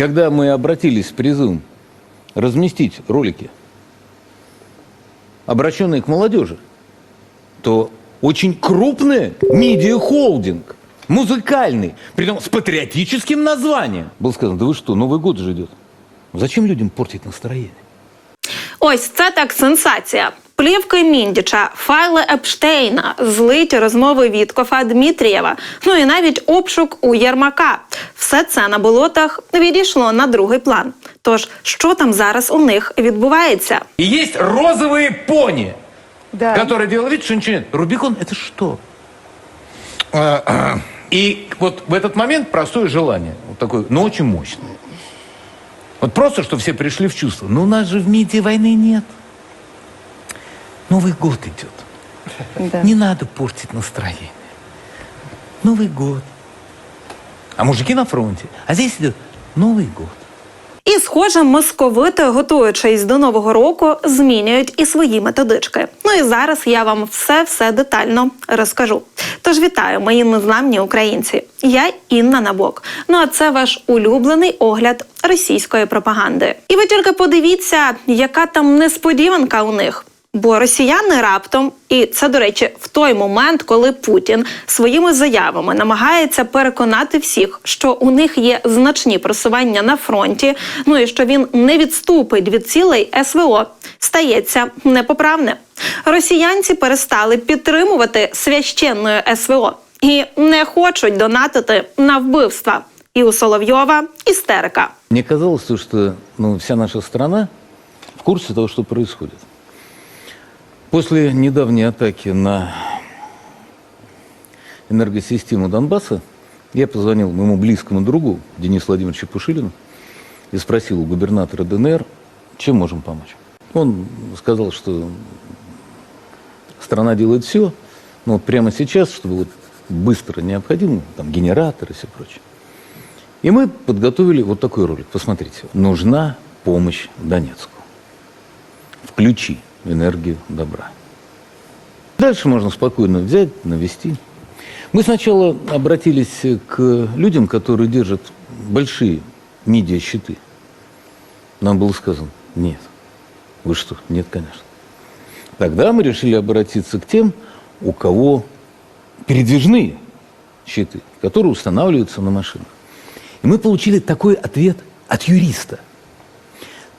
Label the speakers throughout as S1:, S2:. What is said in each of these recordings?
S1: Когда мы обратились с призывом разместить ролики, обращенные к молодежи, то очень крупный медиахолдинг, музыкальный, притом с патриотическим названием. Было сказано, да вы что, Новый год же идет. Зачем людям портить настроение?
S2: Ось це так сенсація. Плівки Міндіча, файли Епштейна, злиті розмови Віткофа Дмитрієва, ну і навіть обшук у Єрмака. Все це на болотах відійшло на другий план. Тож, що там зараз у них відбувається?
S1: И есть розовые пони,
S3: Да.
S1: которые делают вид, что ничего нет. Рубикон это что? И вот в этот момент простое желание, вот такое, но очень мощное. Вот просто, что все пришли в чувство. Но у нас же в МИДе войны нет. Новый год идет.
S3: Да.
S1: Не надо портить настроение. Новый год. А мужики на фронте. А здесь идет Новый год.
S2: І, схоже, московити, готуючись до нового року, змінюють і свої методички. Ну і зараз я вам все все детально розкажу. Тож вітаю, мої незламні українці. Я Інна Набок. Ну а це ваш улюблений огляд російської пропаганди. І ви тільки подивіться, яка там несподіванка у них. Бо росіяни раптом, і це до речі, в той момент, коли Путін своїми заявами намагається переконати всіх, що у них є значні просування на фронті, ну і що він не відступить від цілей СВО, стається непоправне. Росіянці перестали підтримувати священною СВО і не хочуть донатити на вбивства. І у Соловйова істерика.
S1: Мне казалось, что ну, вся наша страна в курсе того, что происходит. После недавней атаки на энергосистему Донбасса я позвонил моему близкому другу Денису Владимировичу Пушилину и спросил у губернатора ДНР, чем можем помочь. Он сказал, что страна делает все, но вот прямо сейчас, чтобы вот быстро необходимо, там генераторы и все прочее. И мы подготовили вот такой ролик. Посмотрите. Нужна помощь Донецку. Включи энергию добра. Дальше можно спокойно взять, навести. Мы сначала обратились к людям, которые держат большие медиа-щиты. Нам было сказано, нет. Вы что? Нет, конечно. Тогда мы решили обратиться к тем, у кого передвижные щиты, которые устанавливаются на машинах. И мы получили такой ответ от юриста.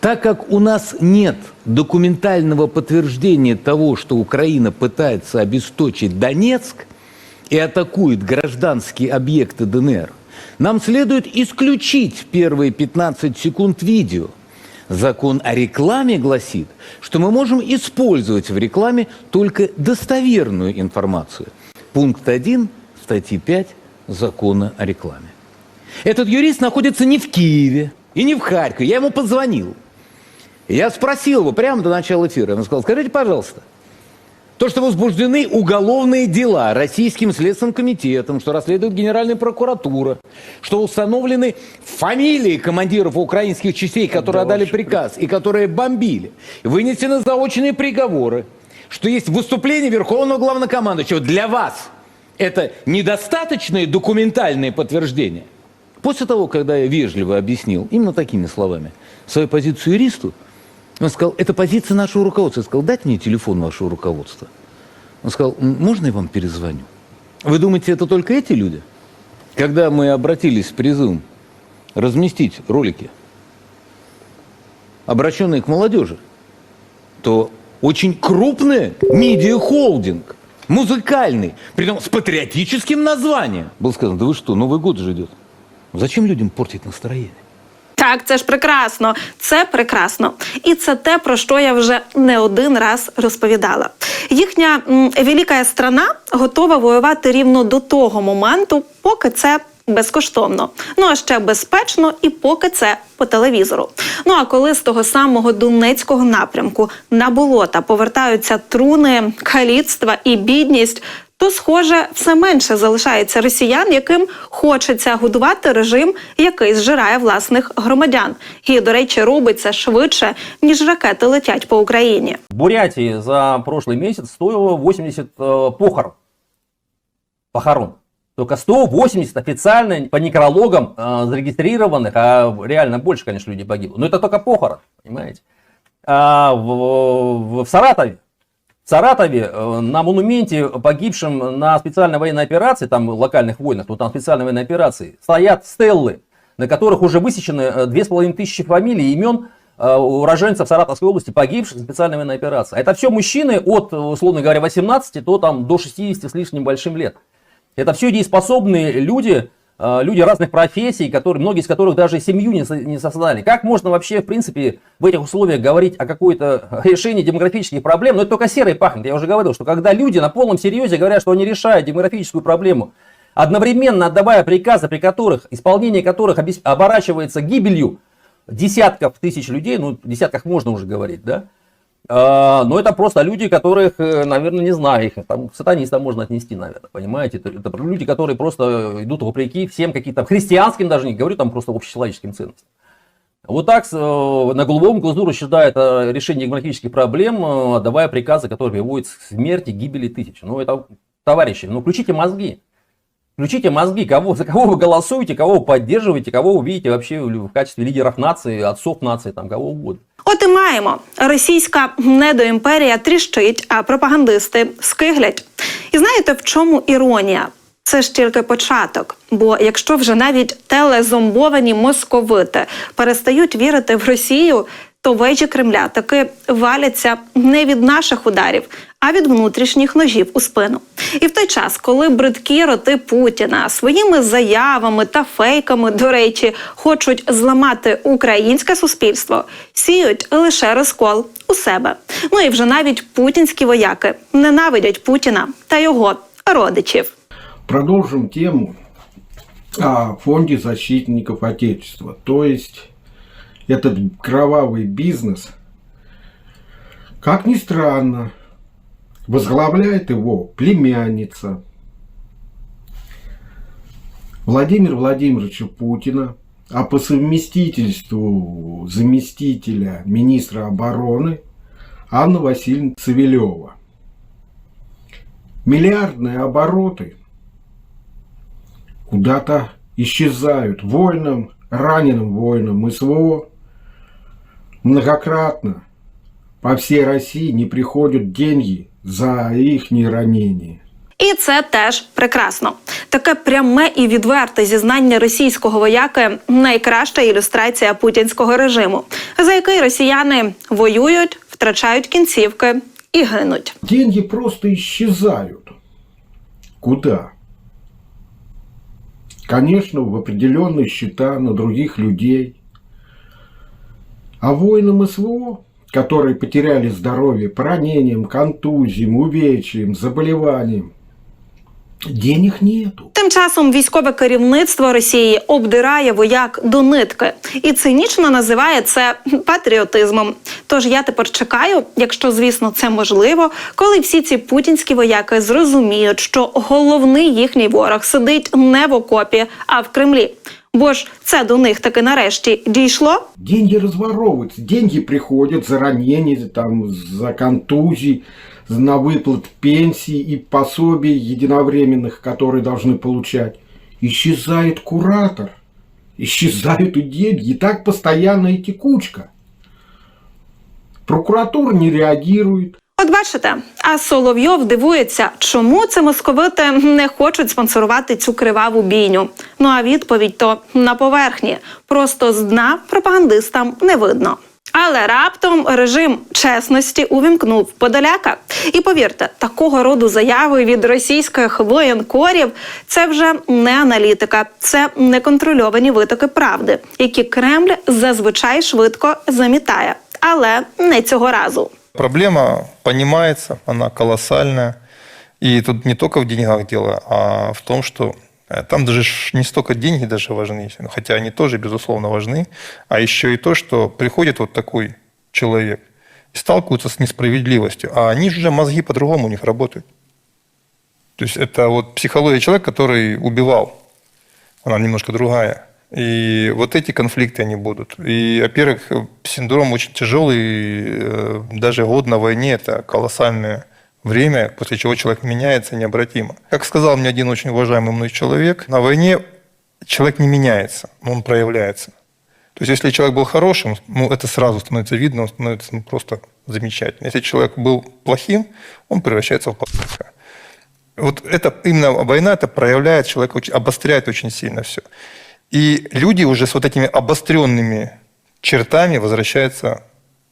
S1: Так как у нас нет документального подтверждения того, что Украина пытается обесточить Донецк и атакует гражданские объекты ДНР, нам следует исключить первые 15 секунд видео. Закон о рекламе гласит, что мы можем использовать в рекламе только достоверную информацию. Пункт 1 статьи 5 Закона о рекламе. Этот юрист находится не в Киеве и не в Харькове. Я ему позвонил. И я спросил его прямо до начала эфира. Он сказал, скажите, пожалуйста, то, что возбуждены уголовные дела Российским следственным комитетом, что расследует Генеральная прокуратура, что установлены фамилии командиров украинских частей, которые отдали приказ и которые бомбили, вынесены заочные приговоры, что есть выступление Верховного Главнокомандующего. Для вас это недостаточные документальные подтверждения? После того, когда я вежливо объяснил, именно такими словами, свою позицию юристу, он сказал, это позиция нашего руководства. Я сказал, дайте мне телефон вашего руководства. Он сказал, «М, можно я вам перезвоню? Вы думаете, это только эти люди? Когда мы обратились с призывом разместить ролики, обращенные к молодежи, то очень крупный медиахолдинг, музыкальный, притом с патриотическим названием. Было сказано, да вы что, Новый год же идет. Зачем людям портить настроение?
S2: Так, це ж прекрасно, це прекрасно. І це те, про що я вже не один раз розповідала. Їхня м, велика страна готова воювати рівно до того моменту, поки це безкоштовно. Ну а ще безпечно і поки це по телевізору. Ну а коли з того самого Донецького напрямку на болота повертаються труни, каліцтва і бідність То, схоже, все менше залишається росіян, яким хочеться годувати режим, який зжирає власних громадян. І, до речі, робить це швидше, ніж ракети летять по Україні.
S4: В Бурятии за прошлый месяц стоило 80 э, похорон. Похорон. Только 180 официально по некрологам э, зарегистрированных, а реально больше, конечно, людей погибло. Но это только похорон, понимаете. А в, в- в Саратове, в Саратове э, на монументе погибшим на специальной военной операции, там локальных войнах, но там специальной военной операции, стоят стеллы, на которых уже высечены э, две с половиной тысячи фамилий и имен э, уроженцев Саратовской области, погибших в специальной военной операции. Это все мужчины от, э, условно говоря, 18 до, там, до 60 с лишним большим лет. Это все дееспособные люди, э, люди разных профессий, которые, многие из которых даже семью не, не создали. Как можно вообще, в принципе, в этих условиях говорить о какой-то решении демографических проблем? Но это только серой пахнет. Я уже говорил, что когда люди на полном серьезе говорят, что они решают демографическую проблему, одновременно отдавая приказы, при которых, исполнение которых оборачивается гибелью десятков тысяч людей, ну, десятках можно уже говорить, да, но это просто люди, которых, э, наверное, не знаю, их там к сатанистам можно отнести, наверное, понимаете? Это, это люди, которые просто идут вопреки всем каким-то христианским даже, не говорю, там просто общечеловеческим ценностям. Вот так э, на голубом глазу рассуждает о решении демографических проблем, э, отдавая приказы, которые приводят к смерти, гибели тысяч. Ну, это, товарищи, ну, включите мозги. Включите мозги, кого, за кого вы голосуете, кого вы поддерживаете, кого вы видите вообще в в качестве лидеров нации, отцов нации, там, кого угодно.
S1: От і маємо. Російська недоімперія тріщить, а пропагандисти скиглять. І знаєте, в чому іронія? Це ж тільки початок. Бо якщо вже навіть телезомбовані московити перестають вірити в Росію, то вежі Кремля таки валяться не від наших ударів, а від внутрішніх ножів у спину. І в той час, коли бридкі роти Путіна своїми заявами та фейками, до речі, хочуть зламати українське суспільство, сіють лише розкол у себе. Ну і вже навіть путінські вояки ненавидять Путіна та його родичів.
S5: Продолжим тему о фонде защитников Отечества. То есть этот кровавый бизнес, как ни странно, возглавляет его племянница Владимира Владимировича Путина, а по совместительству заместителя министра обороны Анна Васильевна Цивилева. Миллиардные обороты куда-то исчезают воинам, раненым воинам СВО. Многократно по всей России не приходят деньги за их ранения.
S1: І це теж прекрасно. Таке пряме і відверте зізнання російського вояки найкраща ілюстрація путінського режиму, за який росіяни воюють, втрачають кінцівки і гинуть.
S5: Деньги просто исчезают. Куда? Конечно, в определенные счета на других людей. А воинам СВО, которые потеряли здоровье по ранениям, контузиям, увечьям, заболеваниям, денег нету.
S1: Тим часом військове керівництво Росії обдирає вояк до нитки і цинічно називає це патріотизмом. Тож я тепер чекаю, якщо звісно це можливо, коли всі ці путінські вояки зрозуміють, що головний їхній ворог сидить не в окопі, а в Кремлі. Бо ж це до них таки нарешті дійшло.
S5: Деньги разворовываются, деньги приходят за ранения, там, за контузии, на выплат пенсий и пособий единовременных, которые должны получать. Исчезает куратор, исчезают и деньги, и так постоянно и текучка. Прокуратура не реагирует,
S1: От бачите, а Соловйов дивується, чому це московити не хочуть спонсорувати цю криваву бійню. Ну а відповідь то на поверхні. Просто з дна пропагандистам не видно. Але раптом режим чесності увімкнув Подоляка. І повірте, такого роду заяви від російських воєнкорів це вже не аналітика, це неконтрольовані витоки правди, які Кремль зазвичай швидко замітає, але не цього разу.
S6: Проблема понимается, она колоссальная. И тут не только в деньгах дело, а в том, что э, там даже не столько деньги даже важны, ну, хотя они тоже, безусловно, важны, а еще и то, что приходит вот такой человек и сталкиваются с несправедливостью, а они же мозги по-другому у них работают. То есть это вот психология человека, который убивал, она немножко другая. И вот эти конфликты они будут. И, во-первых, синдром очень тяжелый, э, даже год на войне – это колоссальная время, после чего человек меняется необратимо. Как сказал мне один очень уважаемый мной человек, на войне человек не меняется, он проявляется. То есть, если человек был хорошим, ну, это сразу становится видно, он становится ну, просто замечательным. Если человек был плохим, он превращается в плохого. Вот это именно война это проявляет человека, обостряет очень сильно все. И люди уже с вот этими обостренными чертами возвращаются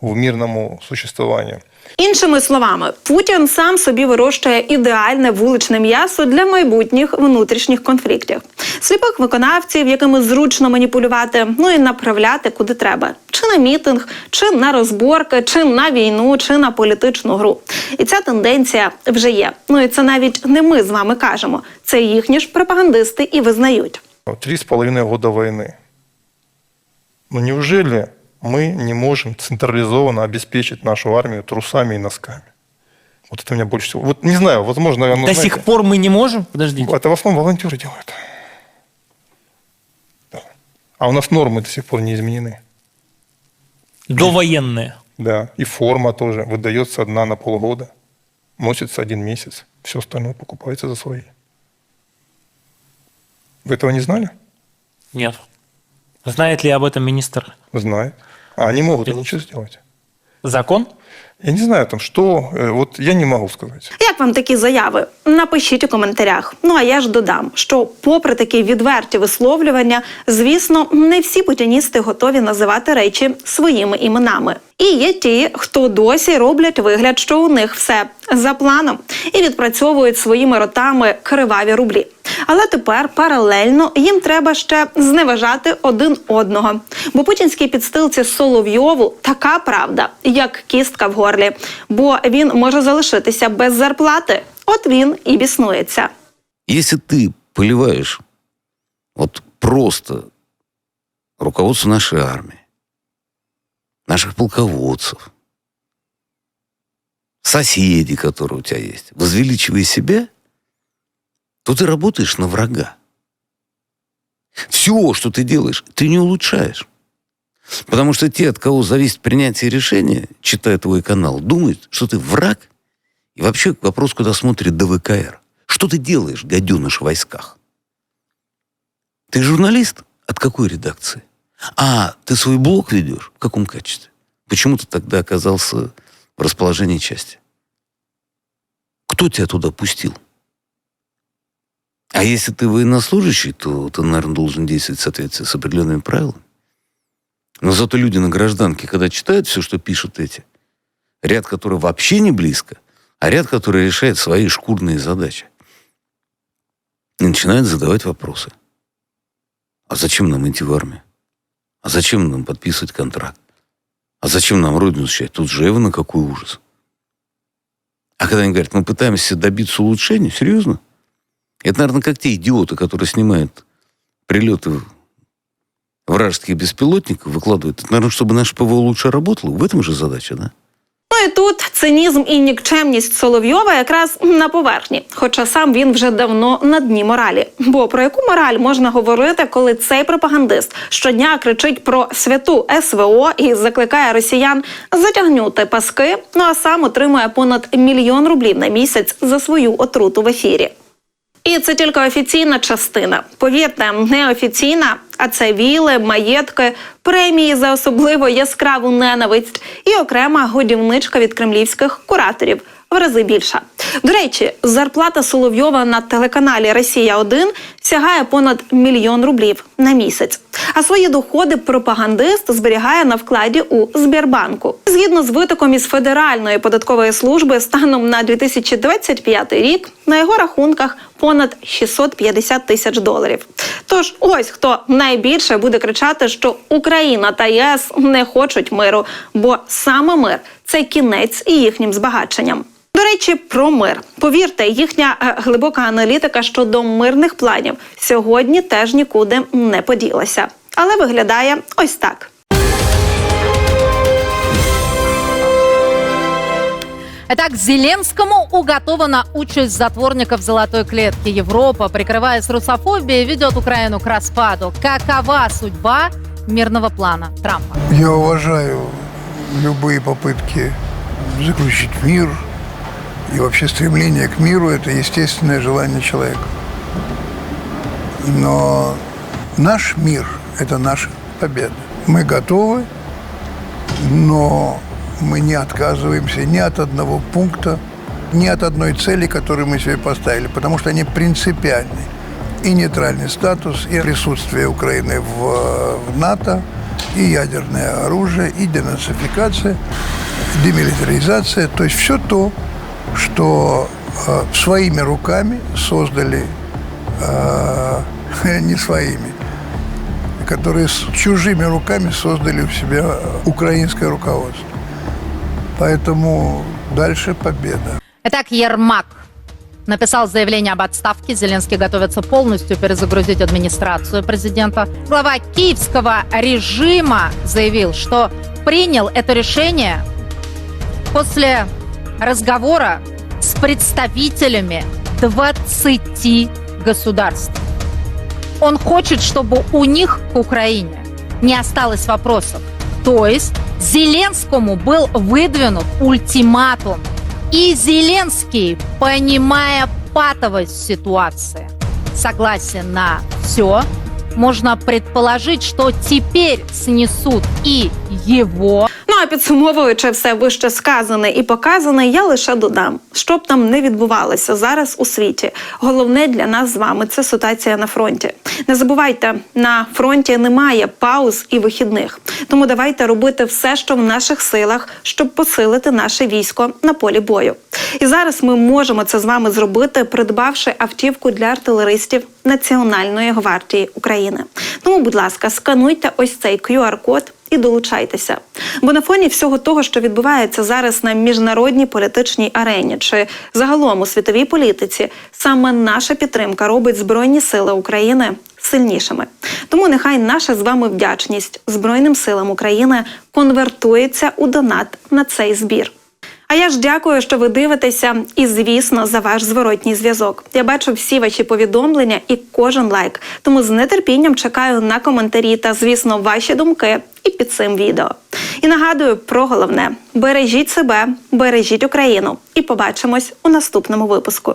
S6: в мирному существованию.
S1: Іншими словами, Путін сам собі вирощує ідеальне вуличне м'ясо для майбутніх внутрішніх конфліктів, сліпих виконавців, якими зручно маніпулювати, ну і направляти куди треба, чи на мітинг, чи на розборки, чи на війну, чи на політичну гру. І ця тенденція вже є. Ну і це навіть не ми з вами кажемо. Це їхні ж пропагандисти і визнають.
S6: Три с половиной года войны. Ну неужели мы не можем централизованно обеспечить нашу армию трусами и носками? Вот это меня больше всего... Вот не знаю, возможно... оно,
S7: До
S6: знаете,
S7: сих пор мы не можем? Подождите.
S6: Это в основном волонтеры делают. Да. А у нас нормы до сих пор не изменены.
S7: Довоенные.
S6: Да. И форма тоже выдается одна на полгода. Носится один месяц. Все остальное покупается за свои. Вы этого не знали?
S7: Нет. Знает ли об этом министр?
S6: Знает. А они могут и ничего сделать.
S7: Закон?
S6: Я не знаю там, что... э, Вот я не могу сказать.
S1: Як вам такі заяви? Напишіть у коментарях. Ну а я ж додам, що, попри такі відверті висловлювання, звісно, не всі путіністи готові називати речі своїми іменами. І є ті, хто досі роблять вигляд, що у них все за планом, і відпрацьовують своїми ротами криваві рублі. Але тепер паралельно їм треба ще зневажати один одного. Бо путінській підстилці Соловйову така правда, як кістка в горлі, бо він може залишитися без зарплати. От він і біснується.
S8: Если ты поливаешь вот просто руководство нашей армии, наших полководцев, соседей, которые у тебя есть, возвеличивая себя, то ты работаешь на врага. Все, что ты делаешь, ты не улучшаешь. Потому что те, от кого зависит принятие решения, читая твой канал, думают, что ты враг. И вообще вопрос, куда смотрит ДВКР. Что ты делаешь, гаденыш, в войсках? Ты журналист? От какой редакции? А, ты свой блог ведешь? В каком качестве? Почему ты тогда оказался в расположении части? Кто тебя туда пустил? А если ты военнослужащий, то ты, наверное, должен действовать в соответствии с определенными правилами. Но зато люди на гражданке, когда читают все, что пишут эти, ряд, который вообще не близко, а ряд, который решает свои шкурные задачи, и начинают задавать вопросы. А зачем нам идти в армию? А зачем нам подписывать контракт? А зачем нам родину защищать? Тут же на какой ужас. А когда они говорят, мы пытаемся добиться улучшения, серьезно? Это, наверное, как те идиоты, которые снимают прилеты вражеских беспилотников, выкладывают. Это, наверное, чтобы наше ПВО лучше работало. В этом же задача, да?
S1: Ну і тут цинізм і нікчемність Соловйова якраз на поверхні, хоча сам він вже давно на дні моралі. Бо про яку мораль можна говорити, коли цей пропагандист щодня кричить про святу СВО і закликає росіян затягнути паски, ну а сам отримує понад мільйон рублів на місяць за свою отруту в ефірі. І це тільки офіційна частина. Повірте, неофіційна, а це віли, маєтки, премії за особливо яскраву ненависть і окрема годівничка від кремлівських кураторів в рази більша. До речі, зарплата Соловйова на телеканалі Росія 1 сягає понад мільйон рублів на місяць. А свої доходи пропагандист зберігає на вкладі у Сбербанку. Згідно з витоком із Федеральної податкової служби, станом на 2025 рік на його рахунках понад 650 тисяч доларів. Тож ось хто найбільше буде кричати, що Україна та ЄС не хочуть миру, бо саме мир це кінець і їхнім збагаченням. До речі, про мир. Повірте, їхня е, глибока аналітика щодо мирних планів сьогодні теж нікуди не поділася. Але виглядає ось так.
S9: Итак, Зеленскому уготована участь затворников золотой клетки. Европа, прикрываясь русофобией, ведет Украину к распаду. Какова судьба мирного плана Трампа?
S10: Я уважаю любые попытки заключить мир, И вообще стремление к миру – это естественное желание человека. Но наш мир – это наша победа. Мы готовы, но мы не отказываемся ни от одного пункта, ни от одной цели, которую мы себе поставили, потому что они принципиальны. И нейтральный статус, и присутствие Украины в, в НАТО, и ядерное оружие, и денацификация, демилитаризация, то есть все то, что э, своими руками создали, э, не своими, которые с чужими руками создали у себя украинское руководство. Поэтому дальше победа.
S9: Итак, Ермак написал заявление об отставке. Зеленский готовится полностью перезагрузить администрацию президента. Глава киевского режима заявил, что принял это решение после разговора с представителями 20 государств. Он хочет, чтобы у них к Украине не осталось вопросов. То есть Зеленскому был выдвинут ультиматум. И Зеленский, понимая патовость ситуации, согласен на все, можно предположить, что теперь снесут и его,
S1: Ну а підсумовуючи все вище сказане і показане, я лише додам, що б там не відбувалося зараз у світі. Головне для нас з вами це ситуація на фронті. Не забувайте, на фронті немає пауз і вихідних. Тому давайте робити все, що в наших силах, щоб посилити наше військо на полі бою. І зараз ми можемо це з вами зробити, придбавши автівку для артилеристів Національної гвардії України. Тому, будь ласка, скануйте ось цей QR-код і долучайтеся. Бо на фоні всього того, що відбувається зараз на міжнародній політичній арені чи загалом у світовій політиці, саме наша підтримка робить Збройні Сили України сильнішими. Тому нехай наша з вами вдячність Збройним силам України конвертується у донат на цей збір. А я ж дякую, що ви дивитеся, і звісно, за ваш зворотній зв'язок. Я бачу всі ваші повідомлення і кожен лайк. Тому з нетерпінням чекаю на коментарі та, звісно, ваші думки і під цим відео. І нагадую про головне: бережіть себе, бережіть Україну, і побачимось у наступному випуску.